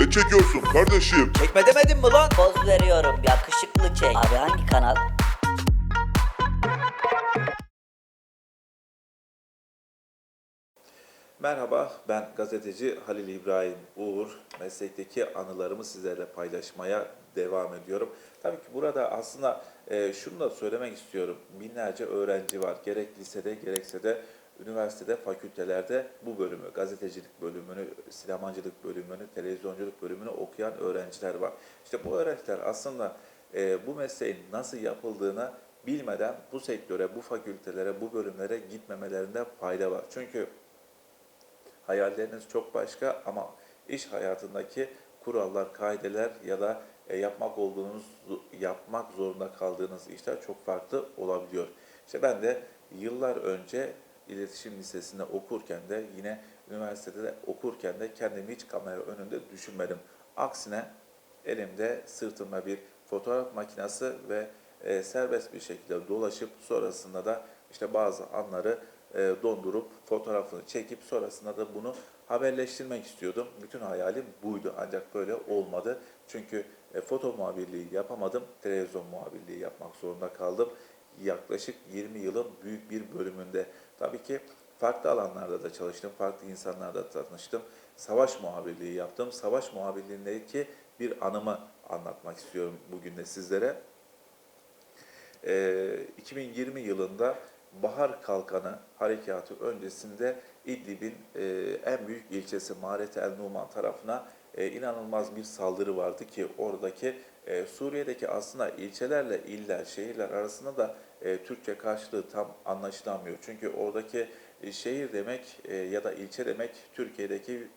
Ne çekiyorsun kardeşim? Çekme demedim mi lan? Poz veriyorum yakışıklı çek. Abi hangi kanal? Merhaba, ben gazeteci Halil İbrahim Uğur. Meslekteki anılarımı sizlerle paylaşmaya devam ediyorum. Tabii ki burada aslında e, şunu da söylemek istiyorum. Binlerce öğrenci var. Gerek lisede gerekse de üniversitede, fakültelerde bu bölümü, gazetecilik bölümünü, sinemancılık bölümünü, televizyonculuk bölümünü okuyan öğrenciler var. İşte bu öğrenciler aslında e, bu mesleğin nasıl yapıldığını bilmeden bu sektöre, bu fakültelere, bu bölümlere gitmemelerinde fayda var. Çünkü hayalleriniz çok başka ama iş hayatındaki kurallar, kaideler ya da e, yapmak olduğunuz, yapmak zorunda kaldığınız işler çok farklı olabiliyor. İşte ben de yıllar önce iletişim lisesinde okurken de yine üniversitede de okurken de kendimi hiç kamera önünde düşünmedim. Aksine elimde sırtımda bir fotoğraf makinesi ve e, serbest bir şekilde dolaşıp sonrasında da işte bazı anları e, dondurup fotoğrafını çekip sonrasında da bunu haberleştirmek istiyordum. Bütün hayalim buydu ancak böyle olmadı. Çünkü e, foto muhabirliği yapamadım, televizyon muhabirliği yapmak zorunda kaldım. Yaklaşık 20 yılın büyük bir bölümünde. Tabii ki farklı alanlarda da çalıştım, farklı insanlarla tanıştım. Savaş muhabirliği yaptım. Savaş muhabirliğindeki bir anımı anlatmak istiyorum bugün de sizlere. Ee, 2020 yılında Bahar Kalkanı harekatı öncesinde İdlib'in e, en büyük ilçesi Maret el Numan tarafına e, inanılmaz bir saldırı vardı ki oradaki e, Suriye'deki aslında ilçelerle iller, şehirler arasında da e, Türkçe karşılığı tam anlaşılamıyor. Çünkü oradaki şehir demek ya da ilçe demek Türkiye'deki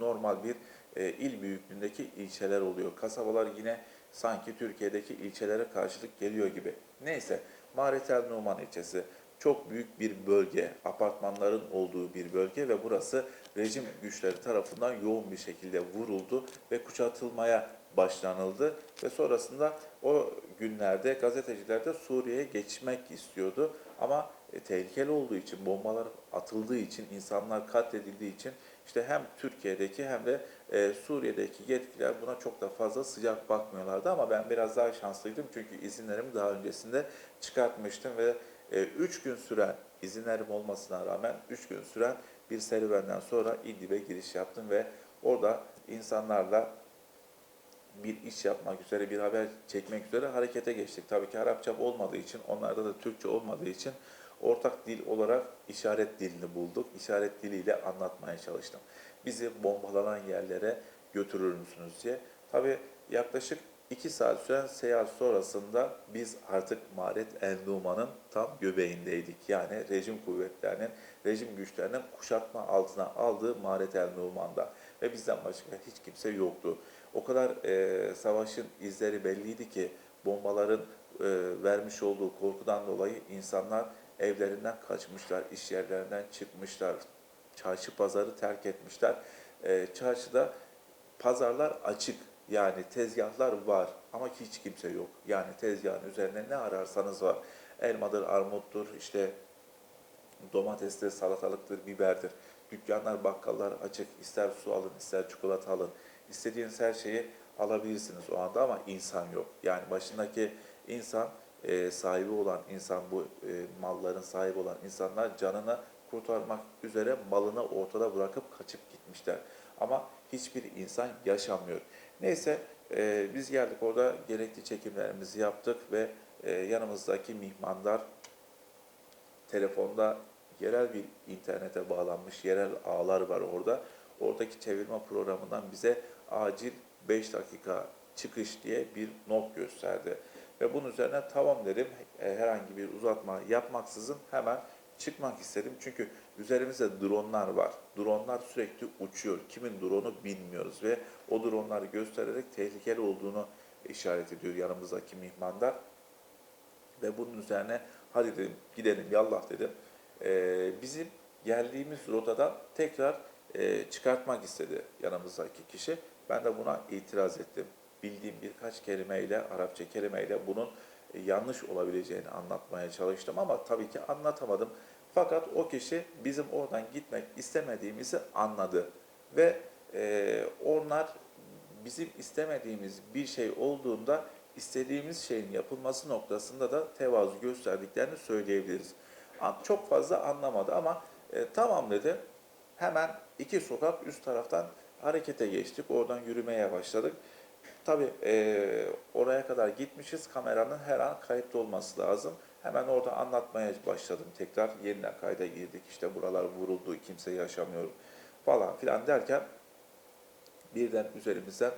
normal bir il büyüklüğündeki ilçeler oluyor. Kasabalar yine sanki Türkiye'deki ilçelere karşılık geliyor gibi. Neyse, Maretel Numan ilçesi çok büyük bir bölge, apartmanların olduğu bir bölge ve burası rejim güçleri tarafından yoğun bir şekilde vuruldu ve kuşatılmaya başlanıldı. Ve sonrasında o günlerde gazeteciler de Suriye'ye geçmek istiyordu. Ama e, tehlikeli olduğu için, bombalar atıldığı için, insanlar katledildiği için işte hem Türkiye'deki hem de e, Suriye'deki yetkililer buna çok da fazla sıcak bakmıyorlardı. Ama ben biraz daha şanslıydım çünkü izinlerimi daha öncesinde çıkartmıştım ve 3 gün süren izinlerim olmasına rağmen 3 gün süren bir serüvenden sonra İdlib'e giriş yaptım ve orada insanlarla bir iş yapmak üzere, bir haber çekmek üzere harekete geçtik. Tabii ki Arapça olmadığı için, onlarda da Türkçe olmadığı için ortak dil olarak işaret dilini bulduk. İşaret diliyle anlatmaya çalıştım. Bizi bombalanan yerlere götürür müsünüz diye. Tabii yaklaşık 2 saat süren seyahat sonrasında biz artık Maret El Numan'ın tam göbeğindeydik. Yani rejim kuvvetlerinin, rejim güçlerinin kuşatma altına aldığı Maret El Numan'da. Ve bizden başka hiç kimse yoktu. O kadar e, savaşın izleri belliydi ki bombaların e, vermiş olduğu korkudan dolayı insanlar evlerinden kaçmışlar, iş yerlerinden çıkmışlar, çarşı pazarı terk etmişler. E, çarşıda pazarlar açık yani tezgahlar var ama hiç kimse yok. Yani tezgahın üzerine ne ararsanız var. Elmadır, armuttur, işte domatestir, salatalıktır, biberdir. Dükkanlar, bakkallar açık. İster su alın, ister çikolata alın. İstediğiniz her şeyi alabilirsiniz o anda ama insan yok. Yani başındaki insan, e, sahibi olan insan, bu e, malların sahibi olan insanlar canını kurtarmak üzere malını ortada bırakıp kaçıp gitmişler. Ama hiçbir insan yaşamıyor. Neyse e, biz geldik orada gerekli çekimlerimizi yaptık ve e, yanımızdaki mihmandar telefonda yerel bir internete bağlanmış yerel ağlar var orada. Oradaki çevirme programından bize acil 5 dakika çıkış diye bir not gösterdi. Ve bunun üzerine tamam dedim e, herhangi bir uzatma yapmaksızın hemen çıkmak istedim. Çünkü üzerimizde dronlar var. Dronlar sürekli uçuyor. Kimin drone'u bilmiyoruz ve o dronları göstererek tehlikeli olduğunu işaret ediyor yanımızdaki mihmandar. Ve bunun üzerine hadi dedim gidelim yallah dedim. Ee, bizim geldiğimiz rotadan tekrar e, çıkartmak istedi yanımızdaki kişi. Ben de buna itiraz ettim. Bildiğim birkaç kelimeyle, Arapça kelimeyle bunun yanlış olabileceğini anlatmaya çalıştım ama tabii ki anlatamadım. Fakat o kişi bizim oradan gitmek istemediğimizi anladı ve e, onlar bizim istemediğimiz bir şey olduğunda istediğimiz şeyin yapılması noktasında da tevazu gösterdiklerini söyleyebiliriz. Çok fazla anlamadı ama e, tamam dedi. Hemen iki sokak üst taraftan harekete geçtik. Oradan yürümeye başladık. Tabii e, oraya kadar gitmişiz. Kameranın her an kayıtlı olması lazım. Hemen orada anlatmaya başladım tekrar. Yeniden kayda girdik. İşte buralar vuruldu, kimse yaşamıyor falan filan derken birden üzerimizden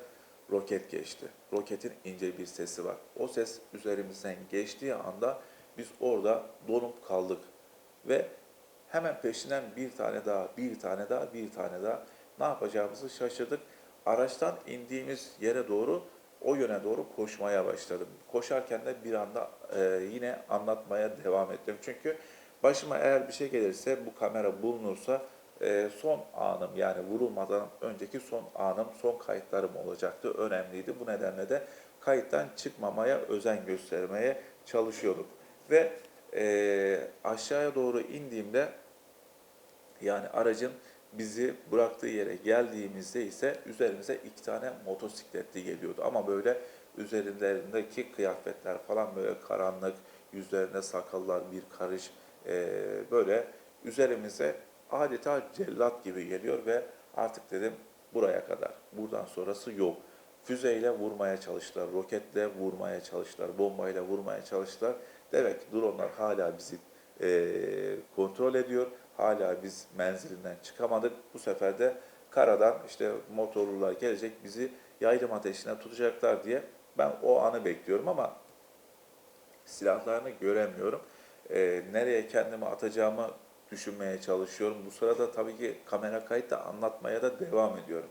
roket geçti. Roketin ince bir sesi var. O ses üzerimizden geçtiği anda biz orada donup kaldık. Ve hemen peşinden bir tane daha, bir tane daha, bir tane daha ne yapacağımızı şaşırdık. Araçtan indiğimiz yere doğru, o yöne doğru koşmaya başladım. Koşarken de bir anda e, yine anlatmaya devam ettim. Çünkü başıma eğer bir şey gelirse, bu kamera bulunursa e, son anım yani vurulmadan önceki son anım, son kayıtlarım olacaktı. Önemliydi. Bu nedenle de kayıttan çıkmamaya özen göstermeye çalışıyorduk. Ve e, aşağıya doğru indiğimde yani aracın bizi bıraktığı yere geldiğimizde ise üzerimize iki tane motosikletli geliyordu. Ama böyle üzerlerindeki kıyafetler falan böyle karanlık, yüzlerinde sakallar bir karış e, böyle üzerimize adeta cellat gibi geliyor ve artık dedim buraya kadar. Buradan sonrası yok. Füzeyle vurmaya çalıştılar, roketle vurmaya çalıştılar, bombayla vurmaya çalıştılar. Demek ki dronlar hala bizi e, kontrol ediyor. Hala biz menzilinden çıkamadık. Bu sefer de karadan işte motorlular gelecek bizi yaylım ateşine tutacaklar diye ben o anı bekliyorum ama silahlarını göremiyorum. E, nereye kendimi atacağımı düşünmeye çalışıyorum. Bu sırada tabii ki kamera kayıtta anlatmaya da devam ediyorum.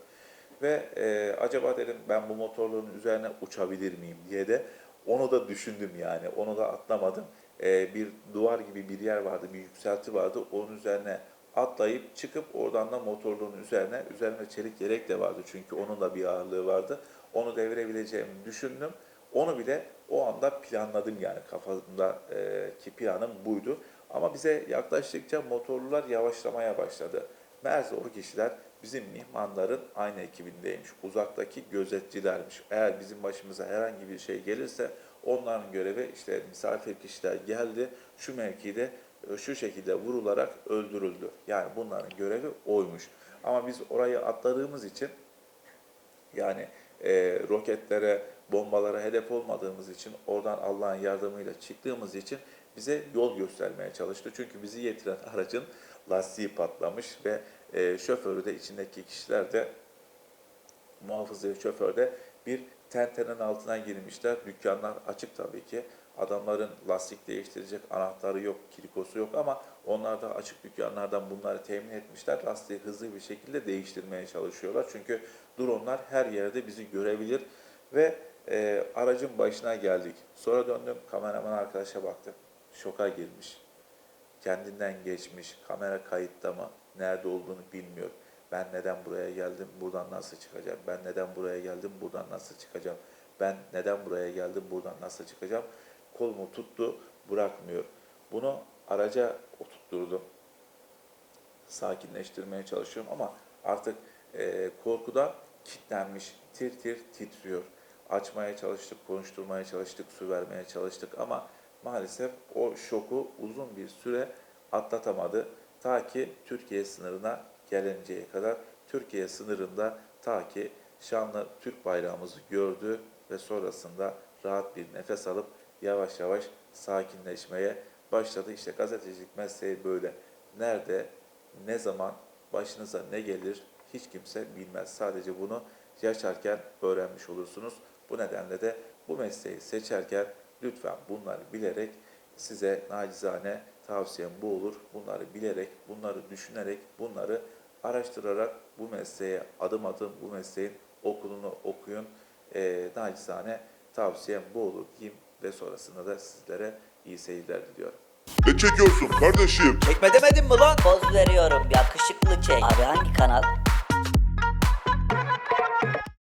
Ve e, acaba dedim ben bu motorların üzerine uçabilir miyim diye de onu da düşündüm yani. Onu da atlamadım. E, bir duvar gibi bir yer vardı, bir yükselti vardı. Onun üzerine atlayıp çıkıp oradan da motorluğun üzerine, üzerine çelik yelek de vardı çünkü onun da bir ağırlığı vardı. Onu devirebileceğimi düşündüm. Onu bile o anda planladım yani kafamdaki planım buydu. Ama bize yaklaştıkça motorlular yavaşlamaya başladı. Meğerse o kişiler bizim mihmanların aynı ekibindeymiş. Uzaktaki gözetçilermiş. Eğer bizim başımıza herhangi bir şey gelirse onların görevi işte misafir kişiler geldi şu mevkide e, şu şekilde vurularak öldürüldü. Yani bunların görevi oymuş. Ama biz orayı atladığımız için yani e, roketlere, bombalara hedef olmadığımız için, oradan Allah'ın yardımıyla çıktığımız için bize yol göstermeye çalıştı. Çünkü bizi getiren aracın lastiği patlamış ve e, şoförü de içindeki kişiler de muhafızı şoför de bir tentenin altına girmişler. Dükkanlar açık tabii ki. Adamların lastik değiştirecek anahtarı yok, kirikosu yok ama onlar da açık dükkanlardan bunları temin etmişler. Lastiği hızlı bir şekilde değiştirmeye çalışıyorlar. Çünkü dronlar her yerde bizi görebilir ve e, aracın başına geldik. Sonra döndüm kameraman arkadaşa baktım. Şoka girmiş. Kendinden geçmiş. Kamera kayıtta mı? Nerede olduğunu bilmiyor. Ben neden buraya geldim? Buradan nasıl çıkacağım? Ben neden buraya geldim? Buradan nasıl çıkacağım? Ben neden buraya geldim? Buradan nasıl çıkacağım? Kolumu tuttu, bırakmıyor. Bunu araca oturtturdum. Sakinleştirmeye çalışıyorum ama artık e, korkuda kilitlenmiş, tir tir titriyor. Açmaya çalıştık, konuşturmaya çalıştık, su vermeye çalıştık ama maalesef o şoku uzun bir süre atlatamadı. Ta ki Türkiye sınırına gelinceye kadar Türkiye sınırında ta ki şanlı Türk bayrağımızı gördü ve sonrasında rahat bir nefes alıp yavaş yavaş sakinleşmeye başladı. İşte gazetecilik mesleği böyle. Nerede, ne zaman, başınıza ne gelir hiç kimse bilmez. Sadece bunu yaşarken öğrenmiş olursunuz. Bu nedenle de bu mesleği seçerken lütfen bunları bilerek size nacizane tavsiyem bu olur. Bunları bilerek, bunları düşünerek, bunları araştırarak bu mesleğe adım adım bu mesleğin okulunu okuyun. E, nacizane tavsiyem bu olur diyeyim ve sonrasında da sizlere iyi seyirler diliyorum. Ne çekiyorsun kardeşim? Çekme demedim mi lan? Poz veriyorum yakışıklı çek. Abi hangi kanal?